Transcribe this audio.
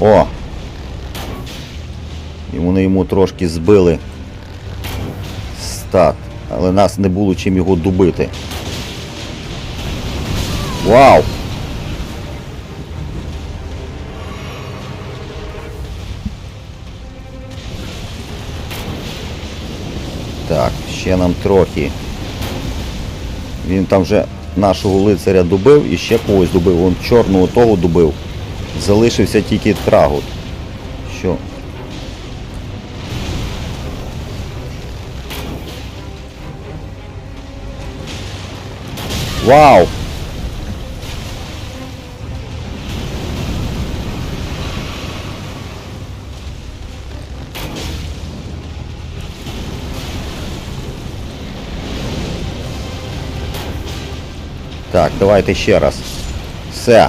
О! І вони йому трошки збили стат, але нас не було чим його добити. Вау! Так, ще нам трохи. Він там вже нашого лицаря добив і ще когось добив. Вон чорного того добив. Залишився тільки трагут. Що? Вау! Так, давайте ще раз. Все.